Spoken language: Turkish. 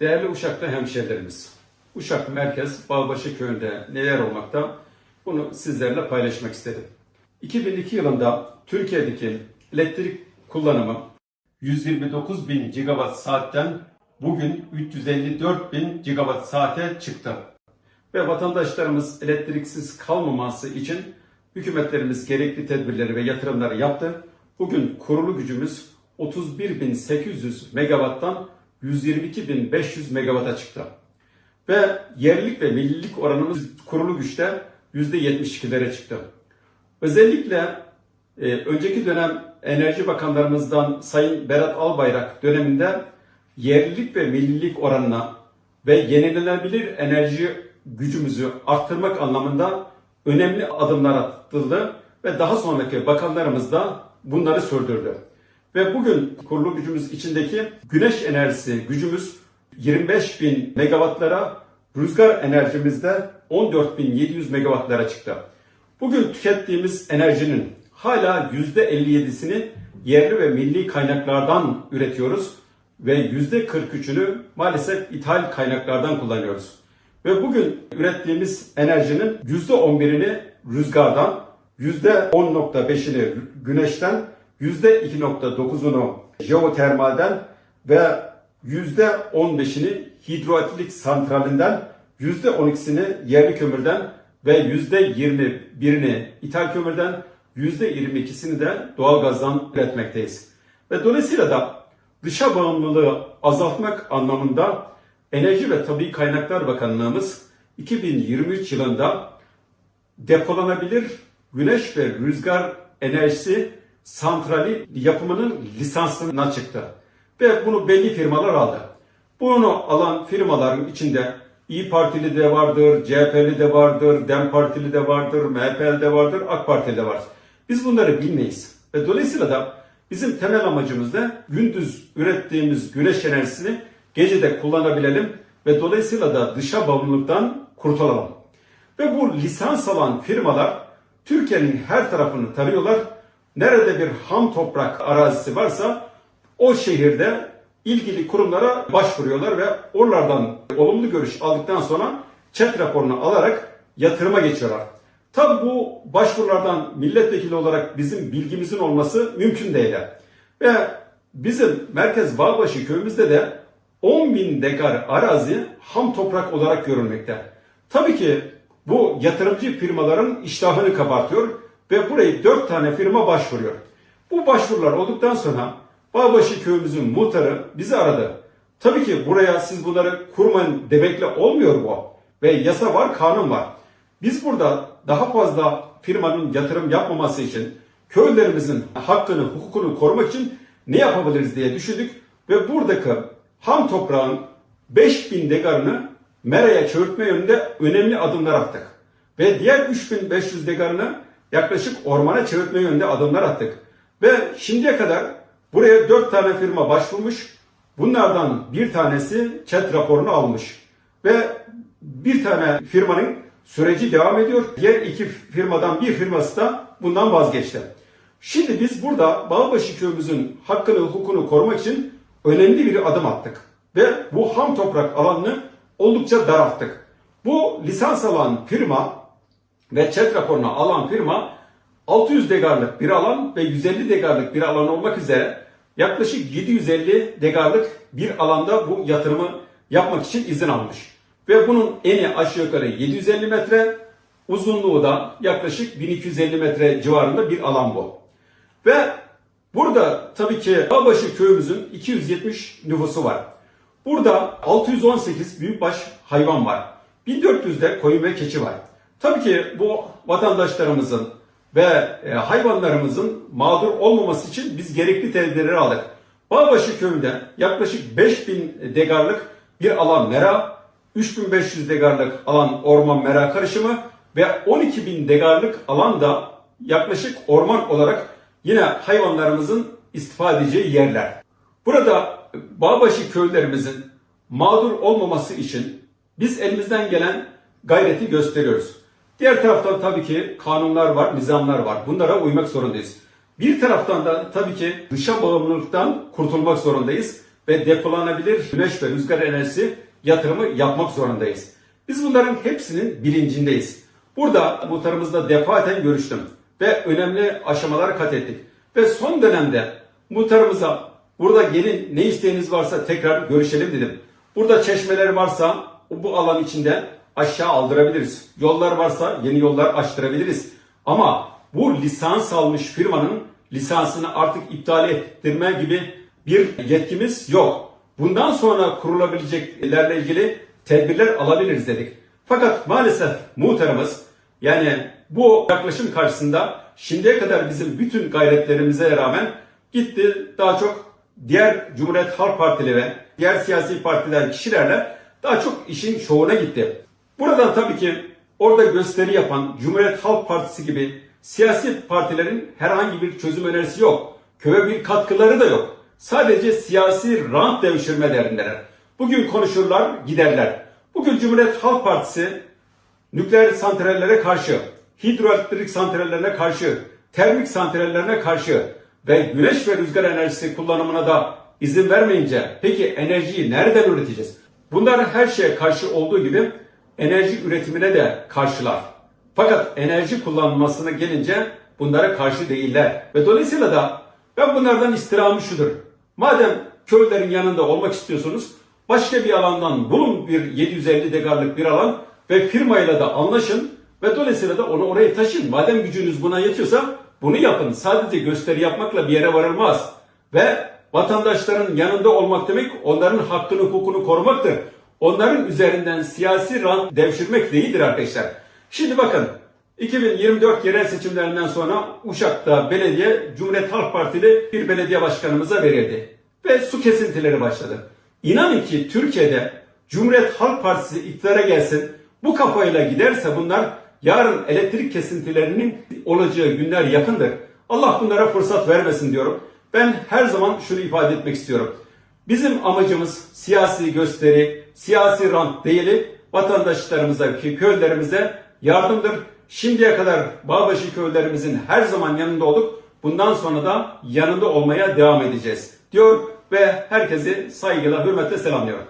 Değerli Uşaklı hemşehrilerimiz, Uşak Merkez Bağbaşı Köyü'nde neler olmakta bunu sizlerle paylaşmak istedim. 2002 yılında Türkiye'deki elektrik kullanımı 129 bin gigawatt saatten bugün 354 bin gigawatt saate çıktı. Ve vatandaşlarımız elektriksiz kalmaması için hükümetlerimiz gerekli tedbirleri ve yatırımları yaptı. Bugün kurulu gücümüz 31.800 megawatttan 122.500 megawata çıktı. Ve yerlilik ve millilik oranımız kurulu güçte %72'lere çıktı. Özellikle e, önceki dönem Enerji Bakanlarımızdan Sayın Berat Albayrak döneminde yerlilik ve millilik oranına ve yenilenebilir enerji gücümüzü arttırmak anlamında önemli adımlar atıldı ve daha sonraki bakanlarımız da bunları sürdürdü. Ve bugün kurulu gücümüz içindeki güneş enerjisi gücümüz 25 bin megawattlara, rüzgar enerjimizde 14.700 megawattlara çıktı. Bugün tükettiğimiz enerjinin hala %57'sini yerli ve milli kaynaklardan üretiyoruz ve %43'ünü maalesef ithal kaynaklardan kullanıyoruz. Ve bugün ürettiğimiz enerjinin %11'ini rüzgardan, %10.5'ini güneşten, %2.9'unu jeotermalden ve %15'ini hidroelektrik santralinden, %12'sini yerli kömürden ve %21'ini ithal kömürden, %22'sini de doğalgazdan üretmekteyiz. Ve dolayısıyla da dışa bağımlılığı azaltmak anlamında Enerji ve Tabi Kaynaklar Bakanlığımız 2023 yılında depolanabilir güneş ve rüzgar enerjisi santrali yapımının lisansına çıktı. Ve bunu belli firmalar aldı. Bunu alan firmaların içinde İyi Partili de vardır, CHP'li de vardır, DEM Partili de vardır, MHP'li de vardır, AK Partili de vardır. Biz bunları bilmeyiz. Ve dolayısıyla da bizim temel amacımız da gündüz ürettiğimiz güneş enerjisini gecede kullanabilelim ve dolayısıyla da dışa bağımlılıktan kurtulalım. Ve bu lisans alan firmalar Türkiye'nin her tarafını tarıyorlar. Nerede bir ham toprak arazisi varsa o şehirde ilgili kurumlara başvuruyorlar ve oralardan olumlu görüş aldıktan sonra çet raporunu alarak yatırıma geçiyorlar. Tabi bu başvurulardan milletvekili olarak bizim bilgimizin olması mümkün değil. Ve bizim Merkez Bağbaşı köyümüzde de 10 bin dekar arazi ham toprak olarak görülmekte. Tabii ki bu yatırımcı firmaların iştahını kabartıyor ve burayı 4 tane firma başvuruyor. Bu başvurular olduktan sonra Bağbaşı köyümüzün muhtarı bizi aradı. Tabii ki buraya siz bunları kurmayın demekle olmuyor bu. Ve yasa var, kanun var. Biz burada daha fazla firmanın yatırım yapmaması için köylerimizin hakkını, hukukunu korumak için ne yapabiliriz diye düşündük ve buradaki ham toprağın 5000 dekarını meraya çöğürtme yönünde önemli adımlar attık. Ve diğer 3500 dekarını yaklaşık ormana çevirtme yönünde adımlar attık. Ve şimdiye kadar buraya 4 tane firma başvurmuş. Bunlardan bir tanesi chat raporunu almış. Ve bir tane firmanın süreci devam ediyor. Diğer iki firmadan bir firması da bundan vazgeçti. Şimdi biz burada Bağbaşı köyümüzün hakkını, hukukunu korumak için önemli bir adım attık. Ve bu ham toprak alanını oldukça daralttık. Bu lisans alan firma ve chat raporunu alan firma 600 degarlık bir alan ve 150 degarlık bir alan olmak üzere yaklaşık 750 degarlık bir alanda bu yatırımı yapmak için izin almış. Ve bunun eni aşağı yukarı 750 metre, uzunluğu da yaklaşık 1250 metre civarında bir alan bu. Ve burada tabii ki Bağbaşı köyümüzün 270 nüfusu var. Burada 618 büyükbaş hayvan var. 1400'de koyun ve keçi var. Tabii ki bu vatandaşlarımızın ve e, hayvanlarımızın mağdur olmaması için biz gerekli tedbirleri aldık. Bağbaşı köyünde yaklaşık 5000 degarlık bir alan mera, 3500 degarlık alan orman mera karışımı ve 12000 degarlık alan da yaklaşık orman olarak yine hayvanlarımızın istifade edeceği yerler. Burada Bağbaşı köylerimizin mağdur olmaması için biz elimizden gelen gayreti gösteriyoruz. Diğer taraftan tabii ki kanunlar var, nizamlar var. Bunlara uymak zorundayız. Bir taraftan da tabii ki dışa bağımlılıktan kurtulmak zorundayız ve depolanabilir güneş ve rüzgar enerjisi yatırımı yapmak zorundayız. Biz bunların hepsinin bilincindeyiz. Burada muhtarımızla defaten görüştüm ve önemli aşamalar kat ettik. Ve son dönemde muhtarımıza burada gelin ne isteğiniz varsa tekrar görüşelim dedim. Burada çeşmeler varsa bu alan içinde aşağı aldırabiliriz. Yollar varsa yeni yollar açtırabiliriz. Ama bu lisans almış firmanın lisansını artık iptal ettirme gibi bir yetkimiz yok. Bundan sonra kurulabileceklerle ilgili tedbirler alabiliriz dedik. Fakat maalesef muhtarımız yani bu yaklaşım karşısında şimdiye kadar bizim bütün gayretlerimize rağmen gitti daha çok diğer Cumhuriyet Halk Partili ve diğer siyasi partiler kişilerle daha çok işin şovuna gitti. Buradan tabii ki orada gösteri yapan Cumhuriyet Halk Partisi gibi siyasi partilerin herhangi bir çözüm önerisi yok. Köye bir katkıları da yok. Sadece siyasi rant devşirme derindeler. Bugün konuşurlar, giderler. Bugün Cumhuriyet Halk Partisi nükleer santrallere karşı, hidroelektrik santrallerine karşı, termik santrallerine karşı ve güneş ve rüzgar enerjisi kullanımına da izin vermeyince peki enerjiyi nereden üreteceğiz? Bunlar her şeye karşı olduğu gibi enerji üretimine de karşılar. Fakat enerji kullanılmasına gelince bunlara karşı değiller. Ve dolayısıyla da ben bunlardan istirhamı şudur. Madem köylerin yanında olmak istiyorsunuz başka bir alandan bulun bir 750 dekarlık bir alan ve firmayla da anlaşın ve dolayısıyla da onu oraya taşın. Madem gücünüz buna yetiyorsa bunu yapın. Sadece gösteri yapmakla bir yere varılmaz. Ve vatandaşların yanında olmak demek onların hakkını hukukunu korumaktır. Onların üzerinden siyasi rant devşirmek değildir arkadaşlar. Şimdi bakın 2024 yerel seçimlerinden sonra Uşak'ta belediye Cumhuriyet Halk Partili bir belediye başkanımıza verildi. Ve su kesintileri başladı. İnanın ki Türkiye'de Cumhuriyet Halk Partisi iktidara gelsin bu kafayla giderse bunlar yarın elektrik kesintilerinin olacağı günler yakındır. Allah bunlara fırsat vermesin diyorum. Ben her zaman şunu ifade etmek istiyorum. Bizim amacımız siyasi gösteri, siyasi rant değil, vatandaşlarımıza, köylerimize yardımdır. Şimdiye kadar Bağbaşı köylerimizin her zaman yanında olduk. Bundan sonra da yanında olmaya devam edeceğiz diyor ve herkesi saygıyla, hürmetle selamlıyorum.